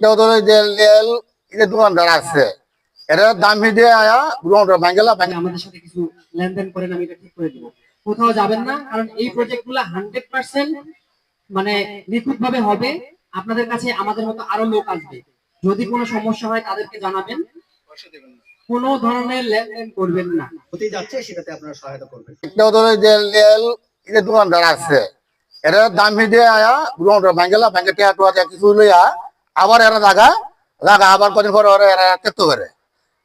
একটা তো যে লেল এটা দোকানদার আছে এটা দাম দিয়ে আয়া দোকানদার ভাঙ্গেলা আপনি আমাদের সাথে কিছু লেনদেন করেন আমি এটা ঠিক করে দিব। কোথাও যাবেন না কারণ এই প্রজেক্টগুলো হান্ড্রেড মানে হবে। আপনাদের কাছে আমাদের মতো আরও লোক আসবে। যদি কোনো সমস্যা হয় তাদেরকে জানাবেন। কোনো ধরনের লেনদেন করবেন না। হতে যাচ্ছে সেটাতে আপনারা সহায়তা করবেন। একটা তো যে লেল এটা দোকানদার আছে এটা দাম দিয়ে আয়া দোকানদার ভাঙ্গেলা ভাঙ্গে টিয়া টুয়া কিছু লইয়া আবার এরা লাগা লাগা আবার কদিন পরে এরা ত্যাক্ত করে।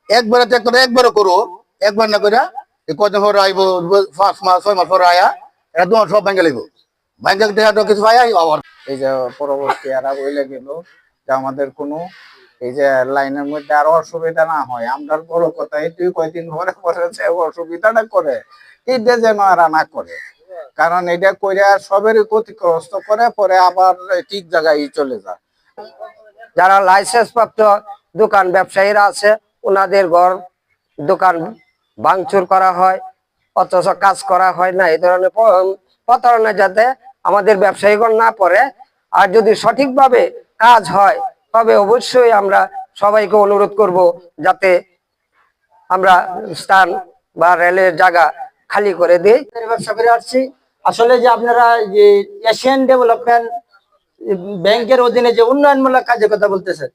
একবারে ত্যাক্ত করে, একবারে করো একবার না করে এই কদিন পরে আইব, পাঁচ মাস, ছয় মাস পরে আয়া, এরা দোকান সব ভাঙ্গে লাগবো ভাঙ্গে টিয়া টুয়া কিছু পাই আবার এই যে পরবর্তী আর বইলে গেল যে আমাদের কোনো এই যে লাইনের মধ্যে আরও অসুবিধা না হয়। আমরা বড় কথা, এটুই কয়দিন পরে পরে অসুবিধাটা করে এইটা যেন এরা না করে। কারণ এটা কইরা সবেরই ক্ষতিগ্রস্ত করে, পরে আবার ঠিক জায়গায় চলে যায়। যারা লাইসেন্স প্রাপ্ত দোকান ব্যবসায়ীরা আছে ওনাদের ঘর, দোকান ভাঙচুর করা হয়, অথচ কাজ করা হয় না। এই ধরনের প্রতারণা যাতে আমাদের ব্যবসায়ীগণ না পড়ে। আর যদি সঠিকভাবে কাজ হয়, তবে অবশ্যই আমরা সবাইকে অনুরোধ করব যাতে আমরা স্থান বা রেলের জায়গা খালি করে দিই। ব্যবসা করে আসছি। আসলে যে আপনারা যে এশিয়ান ডেভেলপমেন্ট ব্যাংকের অধীনে যে উন্নয়নমূলক কাজের কথা বলতেছে,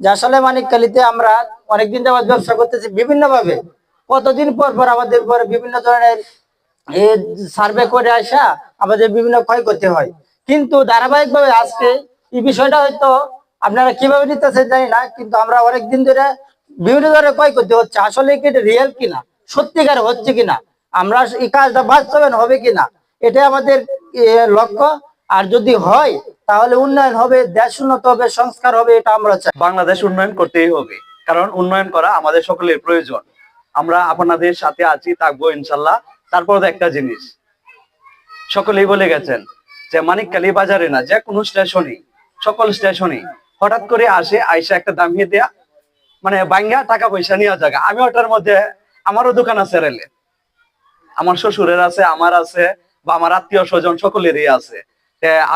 যে আসলে মানিককালিতে আমরা অনেকদিন যাবত ব্যবসা করতেছি বিভিন্ন ভাবে কতদিন পর পর আমাদের উপরে বিভিন্ন ধরনের সার্ভে করে আসা আমাদের বিভিন্ন ক্ষয় করতে হয়। কিন্তু ধারাবাহিকভাবে আজকে এই বিষয়টা হয়তো আপনারা কীভাবে নিতেছেন জানি না, কিন্তু আমরা অনেকদিন ধরে বিভিন্ন ধরনের ক্ষয় করতে হচ্ছে। আসলে কি এটা রিয়েল কিনা? সত্যিকার হচ্ছে কিনা? আমরা এই কাজটা বাস্তবায়ন হবে কিনা? এটাই আমাদের লক্ষ্য। আর যদি হয় তাহলে উন্নয়ন হবে, দেশ উন্নত হবে, সংস্কার হবে, এটা আমরা চাই। বাংলাদেশ উন্নয়ন করতেই হবে, কারণ উন্নয়ন করা আমাদের সকলের প্রয়োজন। আমরা আপনাদের সাথে আছি, থাকব ইনশাল্লাহ। তারপর একটা জিনিস, সকলেই বলে গেছেন যে মানিককালী বাজারে না, যে কোনো স্টেশনে, সকল স্টেশনে হঠাৎ করে আসে, আইসা একটা দামিয়ে দেয়া মানে বাঙ্গা টাকা পয়সা নেওয়া জায়গা আমি ওটার মধ্যে, আমারও দোকান আছে রেলে। আমার শ্বশুরের আছে, আমার আছে, বা আমার আত্মীয় স্বজন সকলেরই আছে।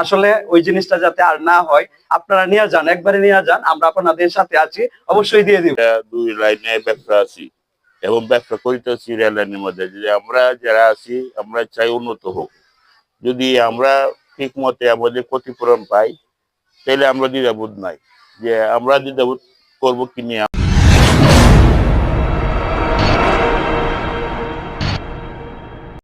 আসলে ওই জিনিসটা যাতে আর না হয়, আপনারা নিয়ে যান, একবারে নিয়ে যান, আমরা আপনাদের সাথে আছি, অবশ্যই দিয়ে দিব। দুই লাইনে ব্যবসা আছি, এবং ব্যবসা করিতেছি রেল লাইনের মধ্যে, যে আমরা যারা আছি, আমরা চাই উন্নত হোক। যদি আমরা ঠিক মতে আমাদের ক্ষতিপূরণ পাই, তাহলে আমরা দ্বিধাবোধ নাই, যে আমরা দ্বিধাবোধ করব কি নিয়ে